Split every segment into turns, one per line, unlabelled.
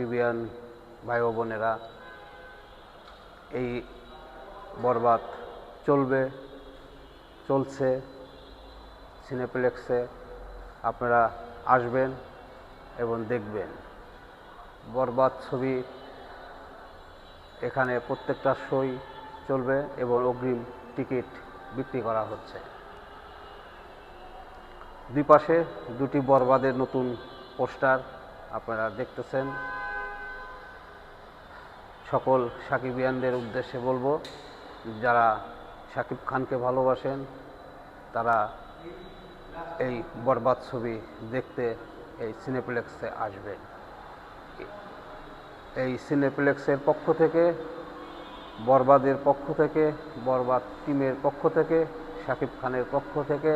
সাকিবিয়ান ভাই বোনেরা, এই বরবাদ চলবে, চলছে, সিনেপ্লেক্সে আপনারা আসবেন এবং দেখবেন। বরবাদ ছবি এখানে প্রত্যেকটা সই চলবে এবং অগ্রিম টিকিট বিক্রি করা হচ্ছে। দুই পাশে দুটি বরবাদের নতুন পোস্টার আপনারা দেখতেছেন। সকল সাকিবিয়ানদের উদ্দেশ্যে বলব, যারা সাকিব খানকে ভালোবাসেন, তারা এই বরবাদ ছবি দেখতে এই সিনেপ্লেক্সে আসবেন এই সিনেপ্লেক্সের পক্ষ থেকে, বরবাদের পক্ষ থেকে, বরবাদ টিমের পক্ষ থেকে, সাকিব খানের পক্ষ থেকে,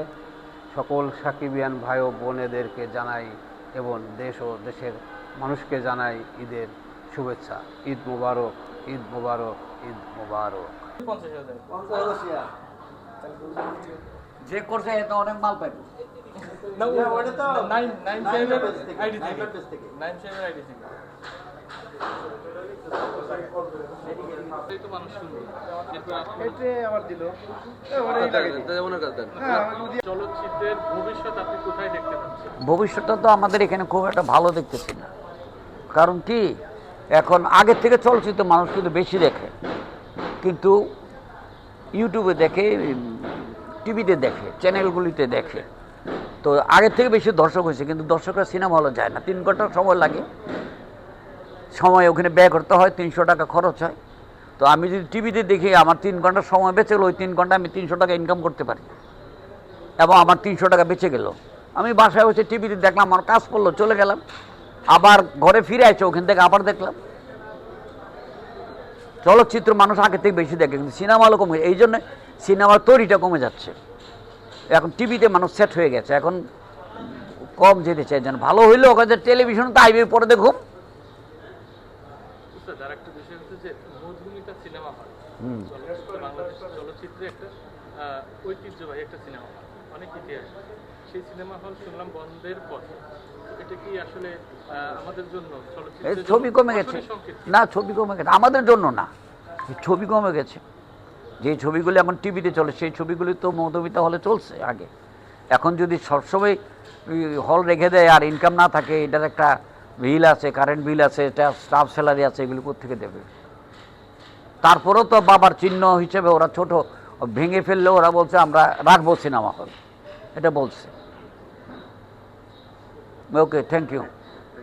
সকল সাকিবিয়ান ভাই ও বোনেদেরকে জানাই এবং দেশ ও দেশের মানুষকে জানাই ঈদের শুভেচ্ছা। ঈদ মুবারক ঈদ মুবারক ঈদ মুবারক।
যে করছে এটা অনেক মাল পাইব।
দেখতে পাচ্ছেন?
ভবিষ্যৎটা তো আমাদের এখানে খুব একটা ভালো দেখতেছি না। কারণ কি? এখন আগের থেকে চলচ্চিত্র মানুষ কিন্তু বেশি দেখে। কিন্তু ইউটিউবে দেখে টিভিতে দেখে চ্যানেলগুলিতে দেখে। তো আগের থেকে বেশি দর্শক হয়েছে, কিন্তু দর্শকরা সিনেমা হলে যায় না। তিন ঘণ্টা সময় লাগে। সময় ওখানে ব্যয় করতে হয়, তিনশো টাকা খরচ হয়। তো আমি যদি টিভিতে দেখি, আমার তিন ঘণ্টা সময় বেঁচে গেলো, ওই তিন ঘণ্টা আমি তিনশো টাকা ইনকাম করতে পারি। এবং আমার তিনশো টাকা বেঁচে গেল। আমি বাসায় হচ্ছে টিভিতে দেখলাম, আমার কাজ করল, চলে গেলাম। আবার ঘরে ফিরে আসছে ওখান থেকে আবার দেখলাম। চলচ্চিত্র মানুষ আগে থেকে বেশি দেখে কিন্তু সিনেমা হলো কমে এই জন্য সিনেমার তৈরিটা কমে যাচ্ছে। এখন টিভিতে মানুষ সেট হয়ে গেছে। এখন কম যেতে চাই যেন। ভালো হইলেও ওখানে টেলিভিশন তো আইবে পরে দেখুন।
চলচ্চিত্রে একটা ঐতিহ্যবাহী একটা সিনেমা অনেক ইতিহাস সেই সিনেমা হল শুনলাম বন্ধের পথে এটা কি আসলে আমাদের জন্য
ছবি কমে গেছে। না ছবি কমে গেছে। আমাদের জন্য না। ছবি কমে গেছে। যে ছবিগুলি এখন টিভিতে চলে সেই ছবিগুলি তো মধুমিতা হলে চলছে আগে। এখন যদি সবসময় হল রেখে দেয় আর ইনকাম না থাকে এটার একটা বিল আছে কারেন্ট বিল আছে এটা স্টাফ স্যালারি আছে এগুলি কোথেকে দেবে? তারপরেও তো বাবার চিহ্ন হিসেবে ওরা ছোট ভেঙে ফেললে ওরা বলছে আমরা রাখব সিনেমা হল। এটা বলছে ওকে থ্যাংক ইউ